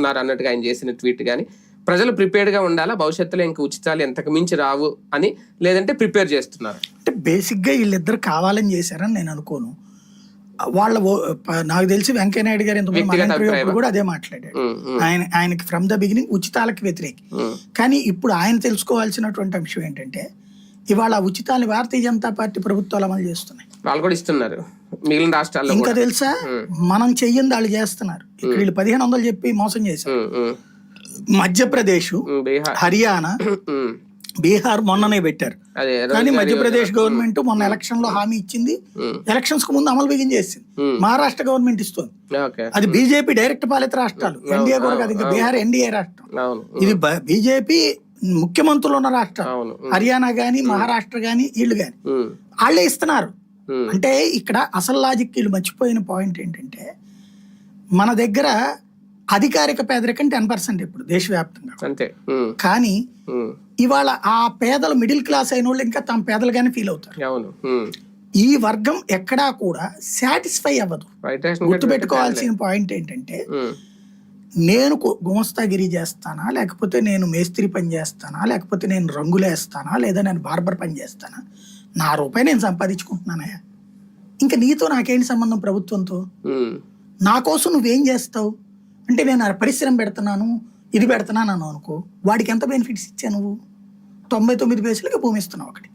ఉన్నారు అన్నట్టుగా ఆయన చేసిన ట్వీట్ కానీ ప్రజలు ప్రిపేర్డ్గా ఉండాలా? భవిష్యత్తులో ఇంక ఉచితాలు ఎంతకు మించి రావు అని లేదంటే ప్రిపేర్ చేస్తున్నారు. అంటే బేసిక్గా వీళ్ళిద్దరు కావాలని చేశారని నేను అనుకోను. వాళ్ళ నాకు తెలిసి వెంకయ్యనాయుడు గారు ఇంతకుముందు మన వ్యక్తిగత interview అప్పుడు అభిప్రాయమా? కూడా అదే మాట్లాడాడు. ఆయన ఆయనకి ఫ్రమ్ ద బిగినింగ్ ఉచితాలకు వ్యతిరేకి. కానీ ఇప్పుడు ఆయన తెలుసుకోవాల్సినటువంటి అంశం ఏంటంటే ఇవాళ ఉచితాన్ని భారతీయ జనతా పార్టీ ప్రభుత్వాలు అమలు చేస్తున్నాయి. వాళ్ళు కూడా ఇస్తున్నారు. మిగిలిన రాష్ట్రాల్లో ఇంకా తెలుసా? మనం చెయ్యింది వాళ్ళు చేస్తున్నారు. వీళ్ళు పదిహేను వందలు చెప్పి మోసం చేశారు. మధ్యప్రదేశ్ హర్యానా బీహార్ మొన్ననే పెట్టారు. కానీ మధ్యప్రదేశ్ గవర్నమెంట్ మొన్న ఎలక్షన్లో హామీ ఇచ్చింది. ఎలక్షన్స్కు ముందు అమలు బిగిన్ చేసింది. మహారాష్ట్ర గవర్నమెంట్ ఇస్తుంది. అది బీజేపీ డైరెక్ట్ పాలిత రాష్ట్రాలు. ఎన్డీఏ కూడా కాదు ఇంకా బీహార్ ఎన్డీఏ రాష్ట్రం. ఇది బీజేపీ ముఖ్యమంత్రులు ఉన్న ఉమ్, హర్యానా గాని మహారాష్ట్ర గాని వీళ్ళు గాని. వాళ్ళే ఇస్తున్నారు. అంటే ఇక్కడ అసలు లాజిక్ వీళ్ళు మర్చిపోయిన పాయింట్ ఏంటంటే మన దగ్గర అధికారిక పేదరికం టెన్ పర్సెంట్ ఇప్పుడు దేశవ్యాప్తంగా. అంతే. కానీ ఇవాళ ఆ పేదలు మిడిల్ క్లాస్ అయిన వాళ్ళు ఇంకా తమ పేదలుగానే ఫీల్ అవుతారు. అవును. ఈ వర్గం ఎక్కడా కూడా సాటిస్ఫై అవ్వదు. గుర్తుపెట్టుకోవాల్సిన పాయింట్ ఏంటంటే నేను గుమస్తాగిరి చేస్తానా? లేకపోతే నేను మేస్త్రి పని చేస్తానా? లేకపోతే నేను రంగులేస్తానా? లేదా నేను బార్బర్ పని చేస్తానా? నా రూపాయి నేను సంపాదించుకుంటున్నానయ్యా ఇంకా నీతో నాకేంటి సంబంధం ప్రభుత్వంతో? నా కోసం నువ్వేం చేస్తావు? అంటే నేను ఆ పరిశ్రమ పెడుతున్నాను ఇది పెడుతున్నాను అని అనుకో వాడికి ఎంత బెనిఫిట్స్ ఇచ్చా నువ్వు? తొంభై తొమ్మిది పైసలకి భూమి ఇస్తున్నావు ఒకటి.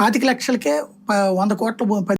పాతిక లక్షలకే వంద కోట్ల భూమి